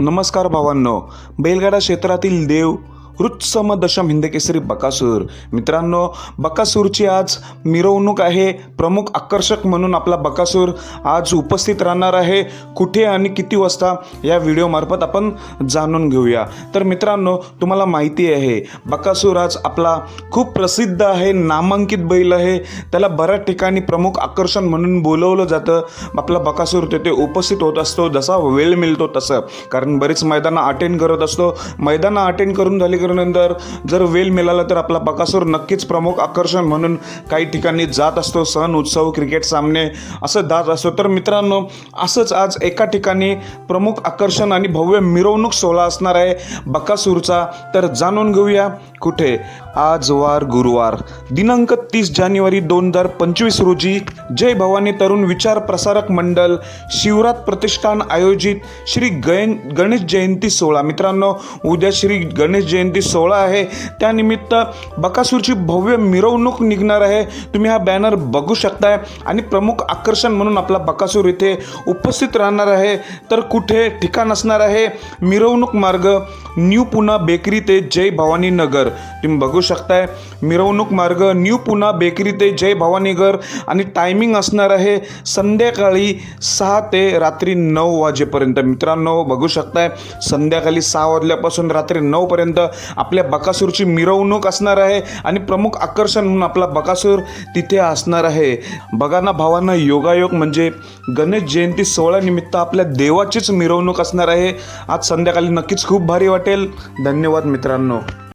नमस्कार भावांनो बैलगाडा क्षेत्रातील देव रुत्सम दशम हिंदकेसरी बकासूर. मित्रांनो बकासूरची आज मिरवणूक आहे. प्रमुख आकर्षक म्हणून आपला बकासूर आज उपस्थित राहणार आहे. कुठे आणि किती वाजता? या व्हिडिओमार्फत आपण जाणून घेऊया. तर मित्रांनो तुम्हाला माहिती आहे बकासूर आज आपला खूप प्रसिद्ध आहे नामांकित बैल आहे. त्याला बऱ्याच ठिकाणी प्रमुख आकर्षण म्हणून बोलवलं जातं. आपला बकासूर तेथे उपस्थित होत असतो जसा वेळ मिळतो तसं. कारण बरीच मैदानं अटेंड करत असतो. मैदानं अटेंड करून झाल्यानंतर जर वेल मिळाला तर आपला बकासूर नक्कीच प्रमुख आकर्षण म्हणून काही ठिकाणी जात असतो. सण उत्सव क्रिकेट सामने असं जात असतो. तर मित्रांनो असंच आज एका ठिकाणी प्रमुख आकर्षण आणि भव्य मिरवणूक सोहळा असणार आहे बकासूरचा. तर जाणून घेऊया कुठे? आज वार गुरुवार. दिनांक तीस जानेवारी दोन हजार पंचवीस रोजी जय भवानी तरुण विचार प्रसारक मंडळ शिवरात प्रतिष्ठान आयोजित श्री गण गणेश जयंती सोहळा. मित्रांनो उद्या श्री गणेश जयंती सोहळा आहे. त्यानिमित्त बकासूरची भव्य मिरवणूक निघणार आहे. तुम्ही हा बॅनर बघू शकताय. आणि प्रमुख आकर्षण म्हणून आपला बकासूर इथे उपस्थित राहणार आहे. तर कुठे ठिकाण असणार आहे? मिरवणूक मार्ग न्यू पुना बेकरी ते जय भवानी नगर. तुम्ही बघू शकताय. मिरवणूक मार्ग न्यू पुना बेकरी ते जय भवानीगर आणि टायमिंग असणार आहे संध्याकाळी सहा ते रात्री नऊ वाजेपर्यंत. मित्रांनो बघू शकताय. संध्याकाळी सहा वाजल्यापासून रात्री नऊपर्यंत आपल्या बकासूरची मिरवणूक असणार आहे आणि प्रमुख आकर्षण म्हणून आपला बकासूर तिथे असणार आहे. बघा ना भावांना योगायोग म्हणजे गणेश जयंती सोहळ्यानिमित्त आपल्या देवाचीच मिरवणूक असणार आहे. आज संध्याकाळी नक्कीच खूप भारी वाटेल. धन्यवाद मित्रांनो.